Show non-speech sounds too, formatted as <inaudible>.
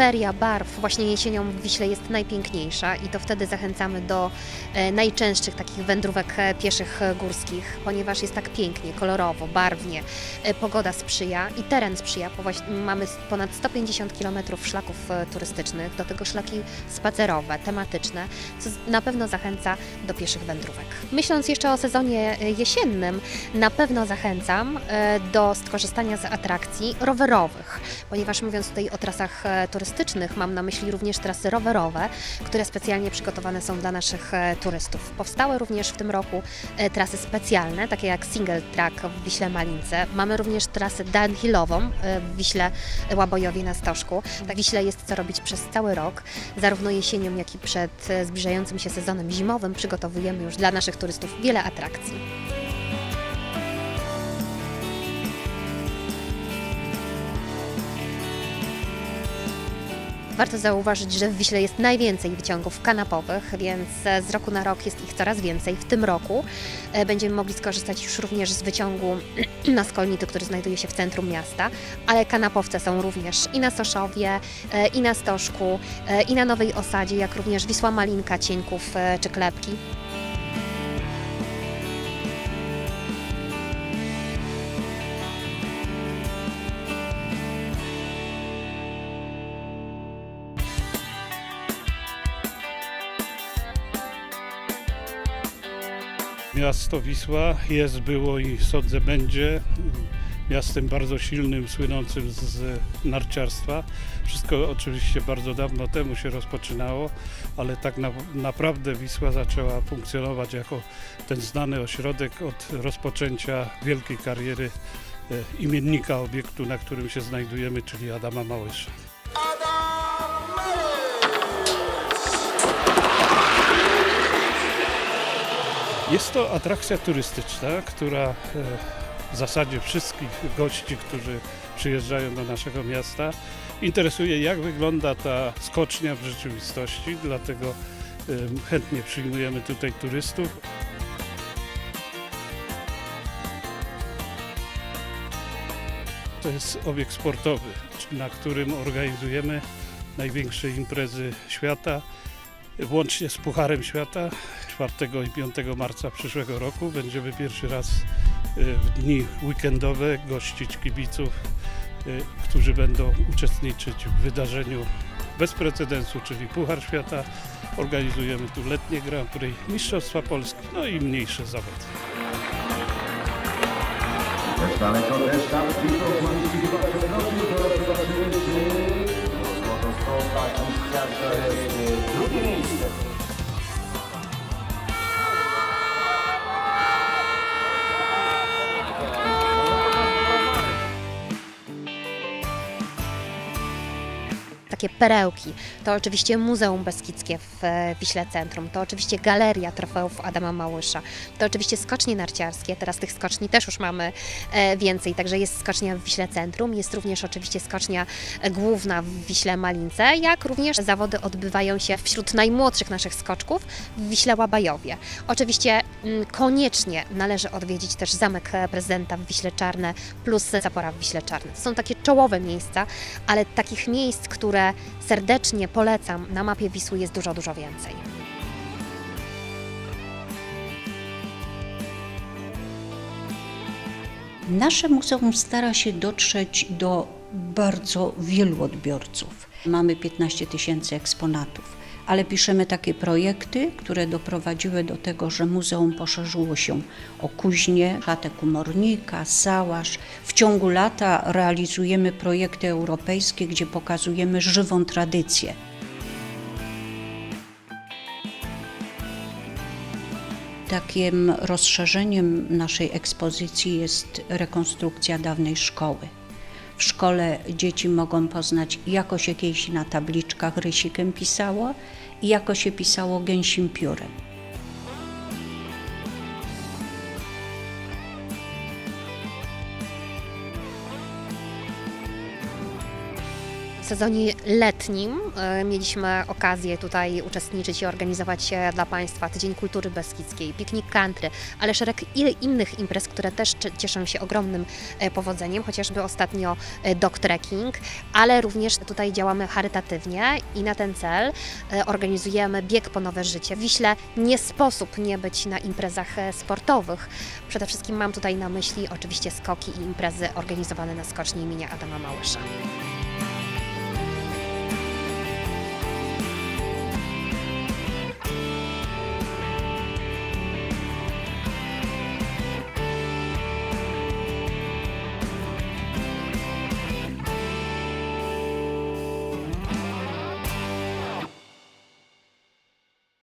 feria barw właśnie jesienią w Wiśle jest najpiękniejsza i to wtedy zachęcamy do e, najczęstszych takich wędrówek e, pieszych e, górskich, ponieważ jest tak pięknie, kolorowo, barwnie, pogoda sprzyja i teren sprzyja. Mamy ponad 150 km szlaków turystycznych, do tego szlaki spacerowe, tematyczne, co na pewno zachęca do pieszych wędrówek. Myśląc jeszcze o sezonie jesiennym, na pewno zachęcam do skorzystania z atrakcji rowerowych, ponieważ mówiąc tutaj o trasach e, turystycznych, mam na myśli również trasy rowerowe, które specjalnie przygotowane są dla naszych e, turystów. Powstały również w tym roku e, trasy specjalne, takie jak single track w Wiśle Malince. Mamy również trasę downhillową e, w Wiśle Łabojowie na Stożku. W Wiśle jest co robić przez cały rok, zarówno jesienią, jak i przed zbliżającym się sezonem zimowym przygotowujemy już dla naszych turystów wiele atrakcji. Warto zauważyć, że w Wiśle jest najwięcej wyciągów kanapowych, więc e, z roku na rok jest ich coraz więcej. W tym roku e, będziemy mogli skorzystać już również z wyciągu <clears throat> na Skolnicy, który znajduje się w centrum miasta, ale kanapowce są również i na Soszowie, e, i na Stożku, i na Nowej Osadzie, jak również Wisła Malinka, Cieńków czy Klepki. Miasto Wisła jest, było i sądzę będzie miastem bardzo silnym, słynącym z narciarstwa. Wszystko oczywiście bardzo dawno temu się rozpoczynało, ale tak na, naprawdę Wisła zaczęła funkcjonować jako ten znany ośrodek od rozpoczęcia wielkiej kariery e, imiennika obiektu, na którym się znajdujemy, czyli Adama Małysza. Jest to atrakcja turystyczna, która e, w zasadzie wszystkich gości, którzy przyjeżdżają do naszego miasta, interesuje jak wygląda ta skocznia w rzeczywistości, dlatego chętnie przyjmujemy tutaj turystów. To jest obiekt sportowy, na którym organizujemy największe imprezy świata, włącznie z Pucharem Świata. 4 i 5 marca przyszłego roku będziemy pierwszy raz y, w dni weekendowe gościć kibiców, y, którzy będą uczestniczyć w wydarzeniu bez precedensu, czyli Puchar Świata. Organizujemy tu letnie Grand Prix, Mistrzostwa Polski, no i mniejsze zawody. Daleko, też tam drugie miejsce. Takie perełki. To oczywiście Muzeum Beskidzkie w e, Wiśle Centrum, to oczywiście Galeria Trofeów Adama Małysza, to oczywiście skocznie narciarskie, teraz tych skoczni też już mamy e, więcej, także jest skocznia w Wiśle Centrum, jest również oczywiście skocznia e, główna w Wiśle Malince, jak również zawody odbywają się wśród najmłodszych naszych skoczków w Wiśle Łabajowie. Oczywiście mm, koniecznie należy odwiedzić też Zamek Prezydenta w Wiśle Czarne plus Zapora w Wiśle Czarne. To są takie czołowe miejsca, ale takich miejsc, które serdecznie polecam na mapie Wisły jest dużo, dużo więcej. Nasze muzeum stara się dotrzeć do bardzo wielu odbiorców. Mamy 15 tysięcy eksponatów, ale piszemy takie projekty, które doprowadziły do tego, że muzeum poszerzyło się o kuźnię, chatę komornika, sałasz. W ciągu lata realizujemy projekty europejskie, gdzie pokazujemy żywą tradycję. Takim rozszerzeniem naszej ekspozycji jest rekonstrukcja dawnej szkoły. W szkole dzieci mogą poznać, jako się kiedyś na tabliczkach rysikiem pisało i jako się pisało gęsim piórem. Sezonie letnim e, mieliśmy okazję tutaj uczestniczyć i organizować dla Państwa Tydzień Kultury Beskidzkiej, piknik country, ale szereg innych imprez, które też cie- cieszą się ogromnym e, powodzeniem, chociażby ostatnio e, dog trekking, ale również tutaj działamy charytatywnie i na ten cel organizujemy bieg po nowe życie. W Wiśle nie sposób nie być na imprezach sportowych. Przede wszystkim mam tutaj na myśli oczywiście skoki i imprezy organizowane na skoczni imienia Adama Małysza.